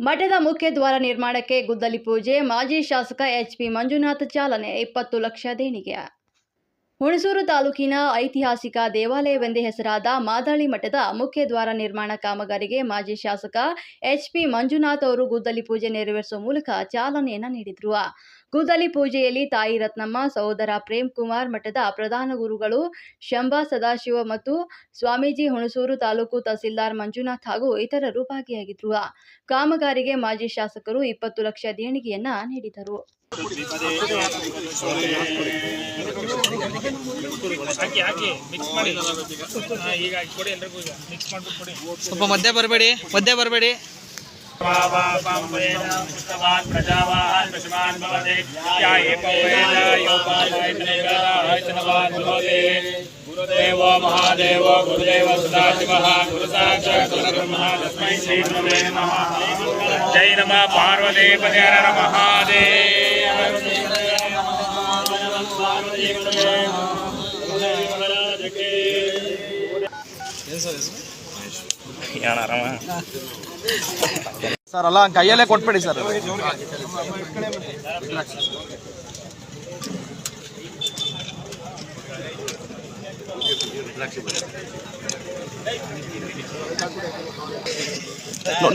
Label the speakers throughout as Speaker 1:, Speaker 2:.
Speaker 1: ಮಠದ ಮುಖ್ಯ ದ್ವಾರ ನಿರ್ಮಾಣಕ್ಕೆ ಗುದ್ದಲಿ ಪೂಜೆ ಮಾಜಿ ಶಾಸಕ ಎಚ್ಪಿ ಮಂಜುನಾಥ್ ಚಾಲನೆ ಇಪ್ಪತ್ತು ಲಕ್ಷ ದೇಣಿಗೆ. ಹುಣಸೂರು ತಾಲೂಕಿನ ಐತಿಹಾಸಿಕ ದೇವಾಲಯವೆಂದೇ ಹೆಸರಾದ ಮಾದಾಳಿ ಮಠದ ಮುಖ್ಯ ದ್ವಾರ ನಿರ್ಮಾಣ ಕಾಮಗಾರಿಗೆ ಮಾಜಿ ಶಾಸಕ ಎಚ್ಪಿ ಮಂಜುನಾಥ್ ಅವರು ಗುದ್ದಲಿ ಪೂಜೆ ನೆರವೇರಿಸುವ ಮೂಲಕ ಚಾಲನೆಯನ್ನು ನೀಡಿದರು. ಗುದ್ದಲಿ ಪೂಜೆಯಲ್ಲಿ ತಾಯಿ ರತ್ನಮ್ಮ, ಸಹೋದರ ಪ್ರೇಮ್ ಕುಮಾರ್ ಮಠದ ಪ್ರಧಾನ ಗುರುಗಳು ಶಂಭಾ ಸದಾಶಿವ ಮತ್ತು ಸ್ವಾಮೀಜಿ ಹುಣಸೂರು ತಾಲೂಕು ತಹಸೀಲ್ದಾರ್ ಮಂಜುನಾಥ್ ಹಾಗೂ ಇತರರು ಭಾಗಿಯಾಗಿದ್ರು. ಕಾಮಗಾರಿಗೆ ಮಾಜಿ ಶಾಸಕರು ಇಪ್ಪತ್ತು ಲಕ್ಷ ದೇಣಿಗೆಯನ್ನ ನೀಡಿದರು.
Speaker 2: ಹಾಕಿ ಹಾಕಿ ಮಿಕ್ಸ್ ಮಾಡಿ ಹಾ, ಈಗ ಹಾಕಿ ಕೊಡಿ ಎಲ್ರಿಗೂ ಈಗ ಮಿಕ್ಸ್ ಮಾಡ್ಬಿಟ್ಟು ಕೊಡಿ
Speaker 3: ಸ್ವಲ್ಪ ಮಧ್ಯೆ ಬರಬೇಡಿ ಮಧ್ಯೆ ಬರಬೇಡಿ
Speaker 2: ಪ್ರಜಾವಾನ್ ಪಶುಮಾನ್ ಭವತೆ ಧ್ಯಾಯೇ ಪವೇನ ಯೋಪಾಲಯತನವಾನ್ ಭವತೆ ಗುರುದೇವೋ ಮಹಾದೇವೋ ಗುರುದೇವ ಸದಾಶಿವಃ ಗುರು ಸಾಕ್ಷಾತ್ ಪರಬ್ರಹ್ಮ ಹರ ಮಹಾದೇವ ಯಾಣ ಆರಾಮ
Speaker 3: ಸರ್ ಅಲ್ಲ ಕೈಯಲ್ಲೇ ಕೊಟ್ಬಿಡಿ ಸರ್.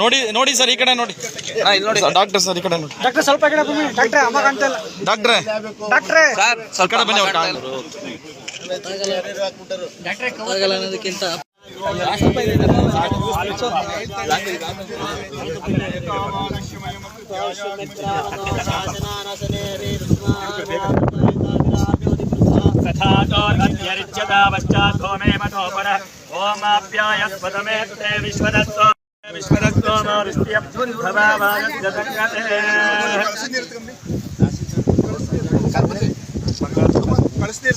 Speaker 3: ನೋಡಿ ನೋಡಿ ಸರ್ ಈ ಕಡೆ ನೋಡಿ. ನೋಡಿ. ಡಾಕ್ಟರ್ ಸರ್ ಈ ಕಡೆ ನೋಡಿ.
Speaker 4: ಡಾಕ್ಟರ್ ಸ್ವಲ್ಪ ಕಡೆ ಬನ್ನಿ. ಡಾಕ್ಟ್ರೆ ಅಮ್ಮ ಕಾಣ್ತಾ ಇಲ್ಲ.
Speaker 3: ಡಾಕ್ಟ್ರೇ.
Speaker 4: ಡಾಕ್ಟ್ರೆ.
Speaker 3: ಸರ್ ಸ್ವಲ್ಪ ಕಡೆ ಬನ್ನಿ ಅವ್ರು
Speaker 2: ఓమాప్యాయస్పదమేస్తే విశ్వదత్తో విశ్వదత్తో కలిసి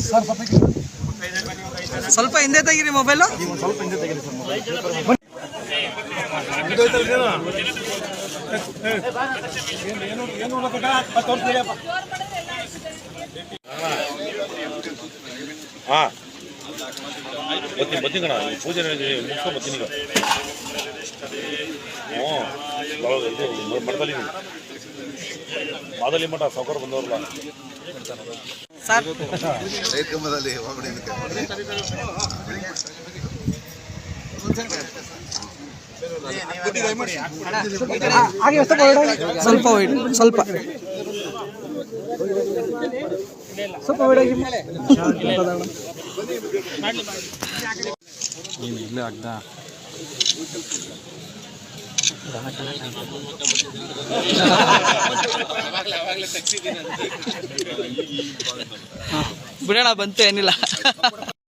Speaker 2: ಸ್ವಲ್ಪ ಹಿಂದೆ ತೆಗೀರಿ ಮೊಬೈಲು
Speaker 3: ಸ್ವಲ್ಪ ಹಿಂದೆ ತೆಗೀರಿ ಸರ್
Speaker 5: ಹಾಂ. ಬರ್ತೀನಿ ಬರ್ತೀನಿ ಕಣ. ಪೂಜೆ ಮುಗಿಸ್ಕೊಂಡು ಬರ್ತೀನಿ ಈಗ. ಹ್ಞೂ. ಮಠದಲ್ಲಿ ಮಠದಲ್ಲಿ ಮಠ ಸಾವುಕಾರ ಬಂದವ್ರಲ್ಲ.
Speaker 3: ಸರ್
Speaker 4: ಸ್ವಲ್ಪ.
Speaker 3: ಸ್ವಲ್ಪ ಸ್ವಲ್ಪ
Speaker 4: ಸ್ವಲ್ಪ ಹೊರಡೋಗಿ.
Speaker 3: ಇಲ್ಲೇ ಆಗ್ದ ಬಿಡೋಣ ಬಂತು ಏನಿಲ್ಲ.